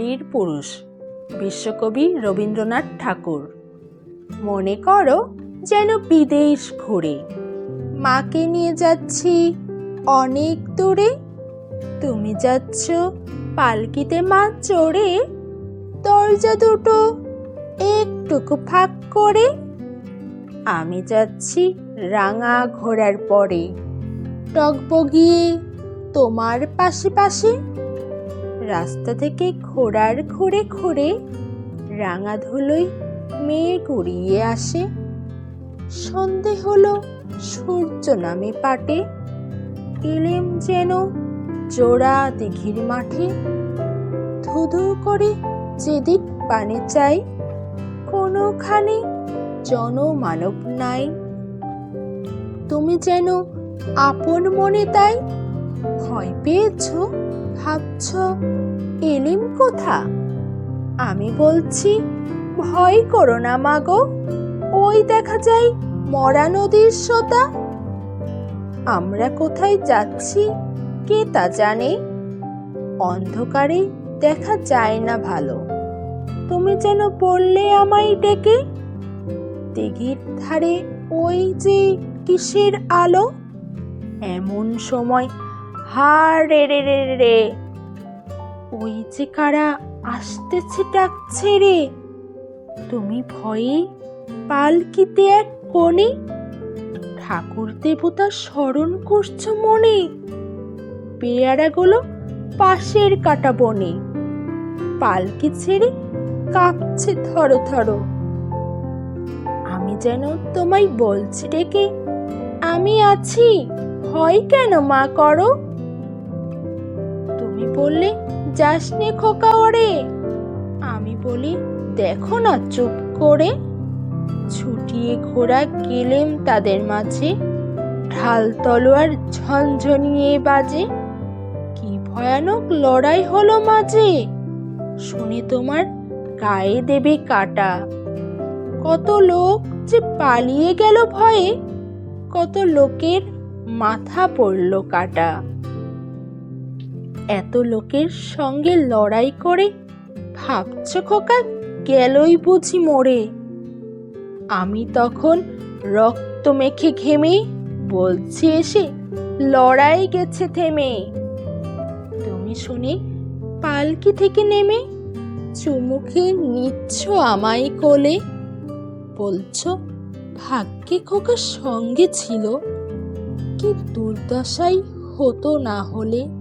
বীর পুরুষ। বিশ্বকবি রবীন্দ্রনাথ ঠাকুর। মনে করো যেন বিদেশ ঘুরে। মাকে নিয়ে যাচ্ছি অনেক দূরে। তুমি যাচ্ছ পালকিতে মা চড়ে। দরজা দুটো একটুকু ফাঁক করে। আমি যাচ্ছি রাঙা ঘোড়ার পরে। টকবগিয়ে তোমার পাশে পাশে রাস্তা থেকে ঘোড়ার ঘুরে ঘুরে রাঙা ধুলোয় মেয়ে গড়িয়ে আসে। সন্ধে হলো, সূর্য নামে পাটে। এলেম যেন জোড়া দিঘির মাঠে। ধুধু করে যেদিক পানে চাই, কোনোখানে জনমানব নাই। তুমি যেন আপন মনে তাই ভয় পেয়েছ? ভাবছ, এলিম কোথা? আমি বলছি, ভয় করো না মাগো ওই দেখা যায় মরা নদীর সোতা। আমরা কোথায় যাচ্ছি, কে তা জানে? অন্ধকারে দেখা যায় না ভালো। তুমি যেন বললে আমায় ডেকে। দিঘির ধারে ওই যে কিসের আলো? এমন সময় হারে রে রে রে রে। ওই যে কারা আসতেছে ডাকছে রে। তুমি ভয়ে পালকিতে এক কোণে ঠাকুর দেবতা স্মরণ করছ মনে। পেয়ারাগুলো পাশের কাটা বনে। পালকি ছেড়ে কাঁপছে থরো থরো আমি যেন তোমায় বলছি ডেকে, আমি আছি। ভয় কেন মা করো? তুমি বললে, যাস নে খোকা ওরে। আমি বলি, দেখো না চুপ করে। ছুটিয়ে ঘোড়া গেলেম তাদের মাঝে। ঢাল তলোয়ার ঝনঝনিয়ে বাজে। কি ভয়ানক লড়াই হলো মাঝে। শুনে তোমার গায়ে দেবে কাটা। কত লোক যে পালিয়ে গেল ভয়ে, কত লোকের মাথা পড়ল কাটা। এত লোকের সঙ্গে লড়াই করে ভাবছ খোকা, গেলই বুঝি মরে। আমি তখন রক্ত মেখে ঘেমে বলছি এসে, লড়াই গেছে থেমে। তুমি শুনে, পালকি থেকে নেমে চুমুকে নিচ্ছ আমায় কোলে। বলছো, ভাগ্যে খোকা সঙ্গে ছিল, কি দুর্দশাই হতো না হলে।